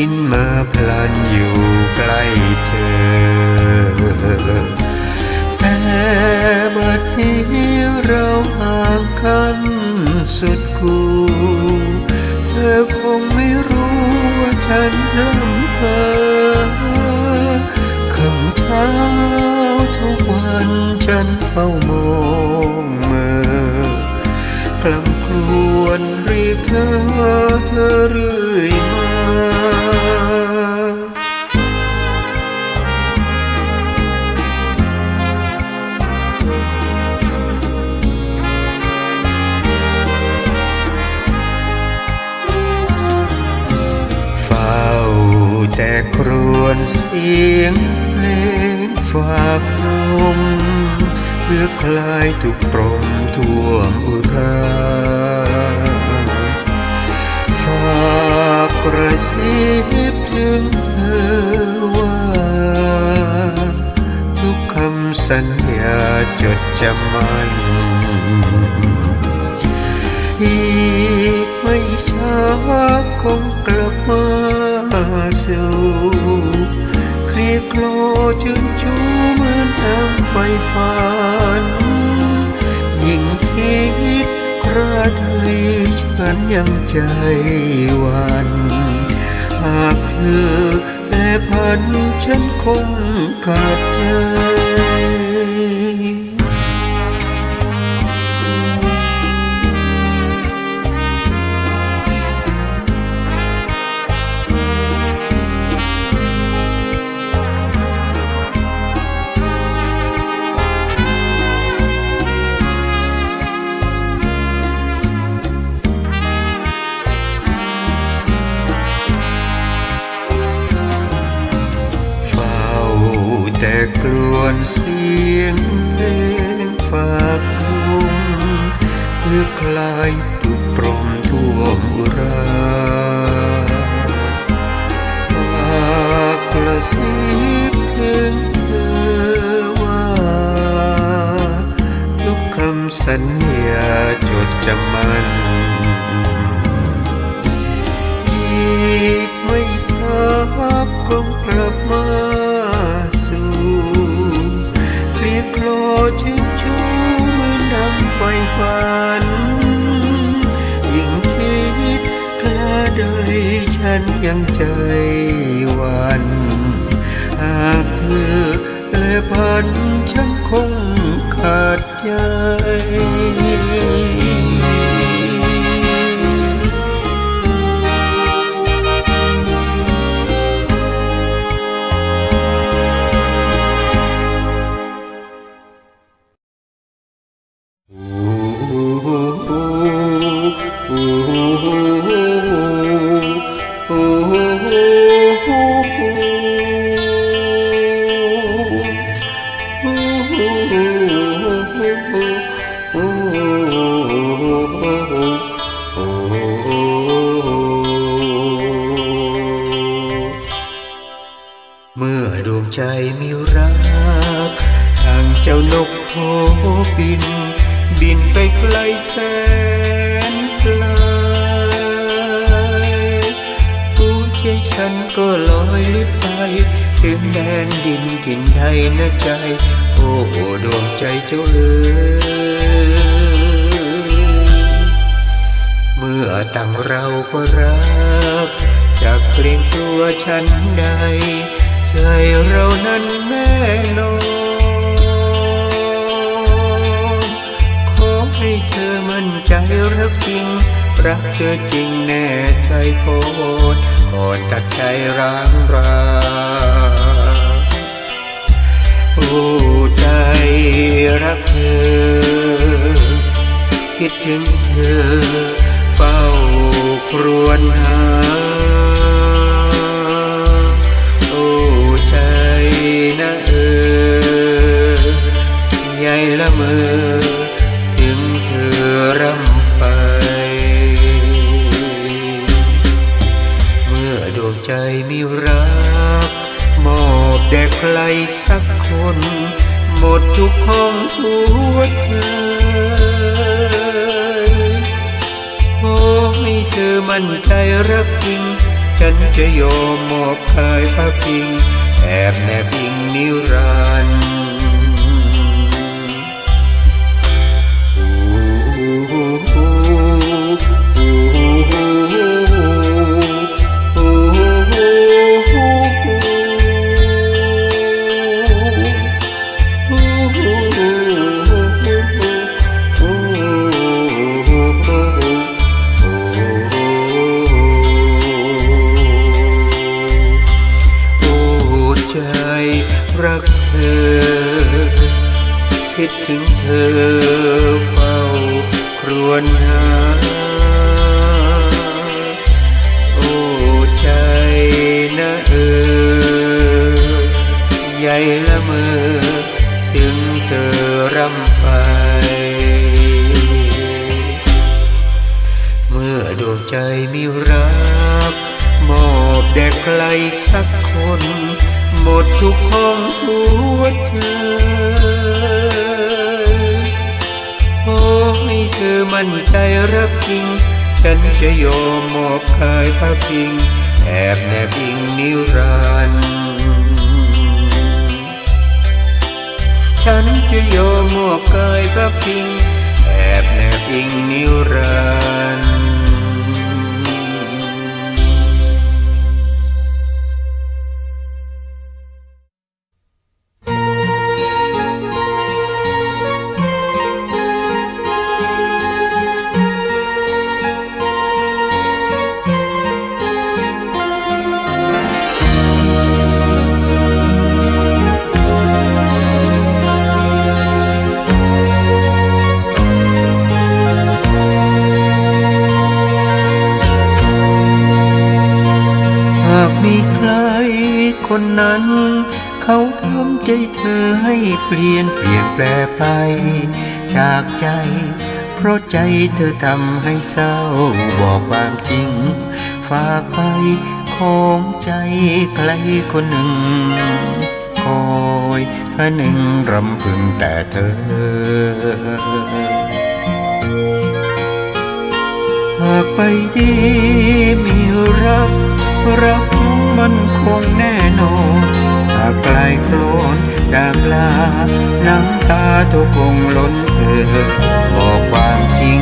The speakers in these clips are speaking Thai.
บินมาพลันอยู่ใกล้เธอ แต่บัดนี้เราห่างกันสุดกูเธอคงไม่รู้ว่าฉันรำเพอคำเช้าทุกวันฉันเฝ้ามองเมื่อกลำครวนเรียกเธอเธอเรือ ลายทุกปรมท่วมอุราฝากกระซิบถึงเธอว่า ทุกคำสัญญาจดจำมันอีกไม่ช้าคงกลับมาสู่ โคลชื่นชูเหมือนน้ำไฟฝัน ยิ่งคิดคราใดฉันยังใจวันหากเธอแปรพันฉันคงขาดใจ สัญญาจดจำมันอีกไม่ช้าคงกลับมาสู่เรียกโคลชื่นชูเหมือนดังไฟฝัน ยิ่งคิดกล้าใดฉันยังใจหวัน หากเธอและพันฉัน ขาดใจ ใจมีรักทางเจ้านกโผบิน บินไปไกลแสนไกลผู้ใจฉันก็ลอยลิบไป ถึงแดนดินถิ่นไทยนะใจ โอ้โอดวงใจเจ้าเอ๋ยเมื่อต่างเราก็รักจากเกรงกลัวฉันใด ใจเรานั้นแน่นอนขอให้เธอมั่นใจรักจริง รักเธอจริงแน่ใจโคตรก่อนตัดใจร้างราโอ้ใจรักเธอ คิดถึงเธอ เฝ้าครวญหา มือ ถึงเธอรำไป เมื่อดวงใจมีรัก มอบแด่ใครสักคน หมดทุกห้องหัวใจขอให้เธอมั่นใจรักจริง ฉันจะยอมมอบกายพระพิงแอบแนบอิงนิรันดร์ ละเมอถึงเธอร่ำไป เมื่อดวงใจมีรัก มอบแด่ใครสักคน หมดทุกห้องหัวใจขอให้เธอมั่นใจรักจริง ฉันจะยอมมอบกายพระพิง แอบแนบอิงนิรันดร์ ฉันจะยอมมอบกายพระพิง แอบแนบอิงนิรัน ใจเธอให้เปลี่ยนเปลี่ยนแปลไป จากใจ เพราะใจเธอทำให้เศร้าบอกความจริง ฝากไปของใจใครคนหนึ่งคอยท่หนึ่งรำพึงแต่เธอหากไปดีมีรัก รักมันคงแน่นอนากไกลโคลนจากลา น้ำตาทุกคงล้นเอ่อบอกความจริง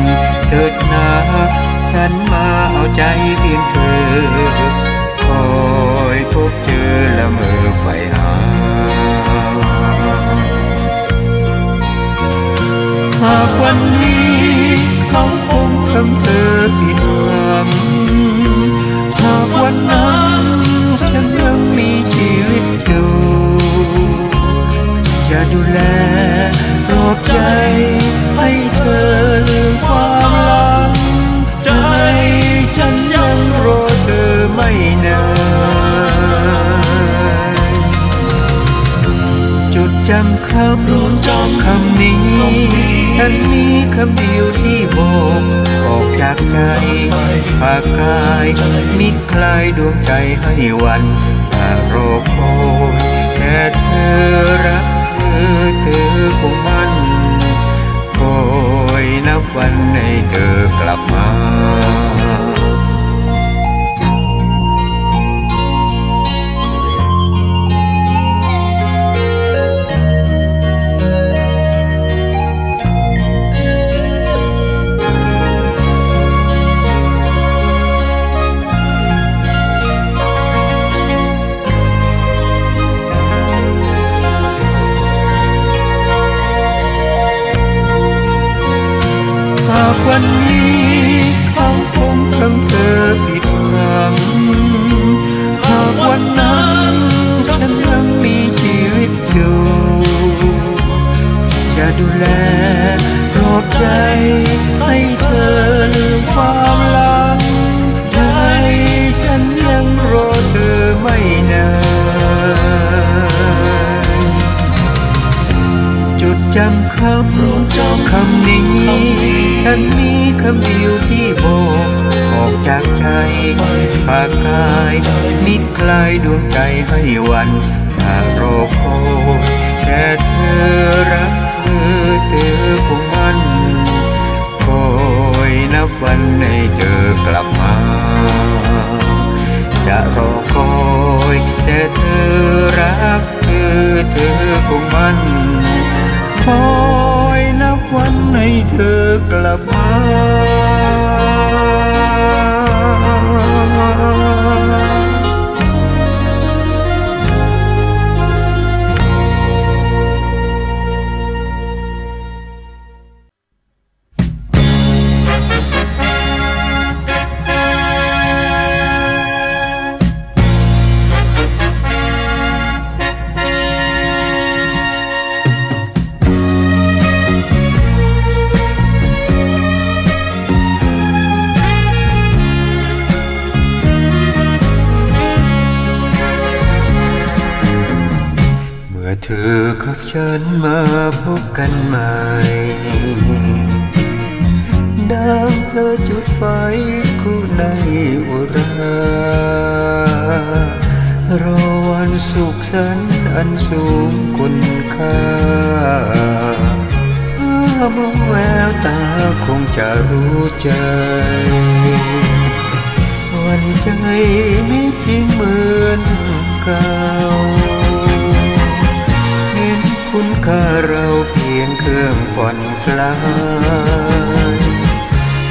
เถิดนาฉันมาเอาใจเพียงเธอคอยพบเจอละเมอไฟหาหากวันนี้เขาคงทำเธอผิดำคำรู้จำคำนี้ฉันมีคำเดียวที่บอกออกจากใจภาคกายมิคลายดวงใจให้วันถ้ารอคอยแค่เธอ วันนี้ ใจปากกายมิคลายดวงใจให้วันถ้ารอคอยแค่เธอรักเธอเธอคงมันคอยนับวันให้เธอกลับมา จะรอคอยแต่เธอรักเธอเธอคงมันคอยนับวันให้เธอกลับมา เนใหม่ดังเธอจุดไฟคู่ในอุรารอวันสุขสันอันสูงคุณค่าถ้ามองแววตาคงจะรู้ใจวันใจไม่จริงเหมือนเก่าเห็นคุณค่าเรา เพียงเครื่องผ่อนคลาย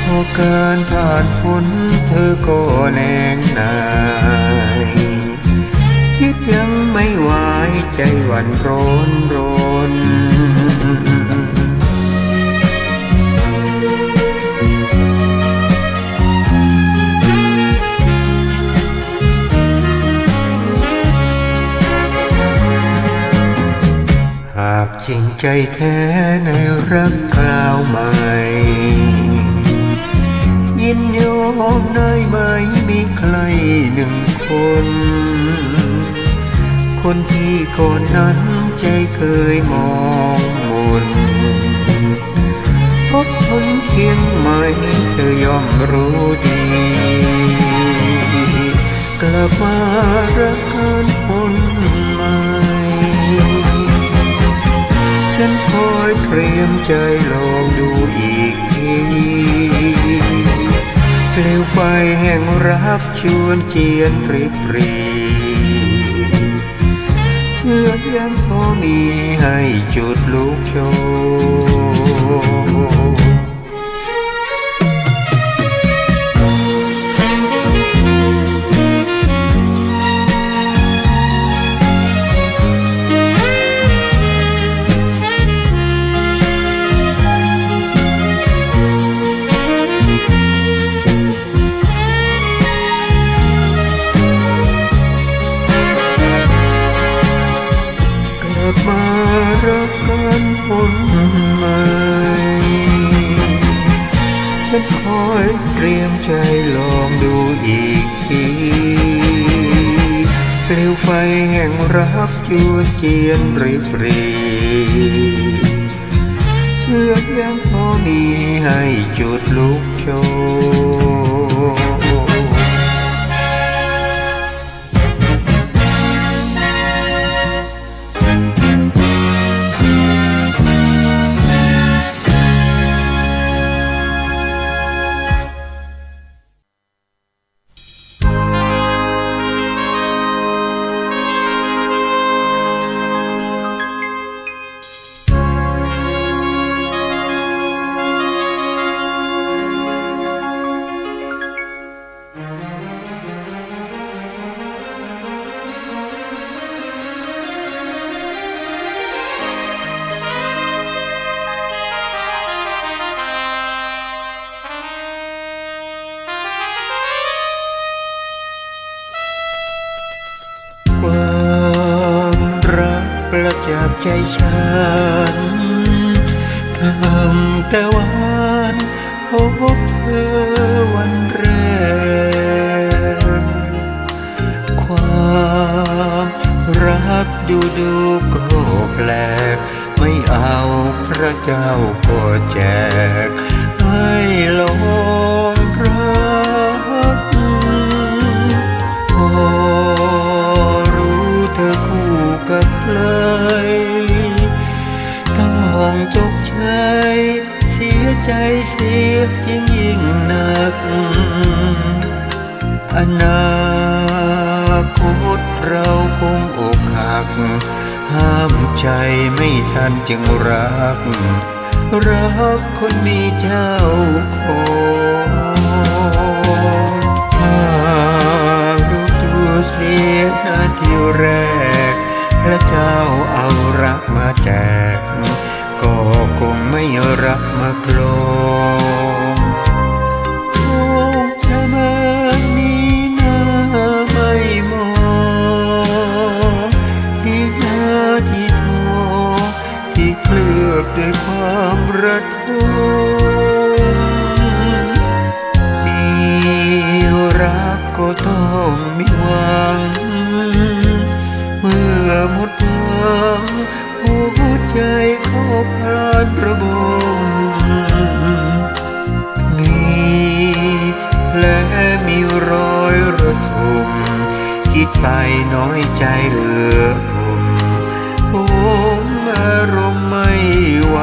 พอการผ่านพ้นเธอก็แนงนายคิดยังไม่ไหวใจวันร้อนรนากจริงใจแท้ในรักคราวใหม่ ยินยอมได้ไหมมีใครหนึ่งคน คนที่ก่อนนั้นใจเคยมองมนพบคนเคียงใหม่เธอยอมรู้ดี กลับมารักกัน ฉันคอยเตรียมใจลองดูอีกทีเปลวไฟแห่งรักชวนเจียนปริปรีเชื่อยังพอมีให้จุดลุกโชน ฉันคอยเตรียมใจลองดูอีกทีเปลวไฟแห่งรักจูเจียนริบรีเชื่อยังพอมีให้จุดลุกโชน จับใจฉันทำแต่วานพบเธอวันแรก ความรักดูดูก็แปลก ไม่เอาพระเจ้าก็แจกให้ลอ ใจเสียจริงยิ่งหนัก อนาคตเราคงอกหัก ห้ามใจไม่ทันจึงรัก รักคนมีเจ้าของถ้ารู้ตัวเสียนาทีแรกและเจ้าเอารักมาแจก ก็คง ไม่รักมาคลองายน้อยใจเหลือคมผมอารมณ์ไม่ไหว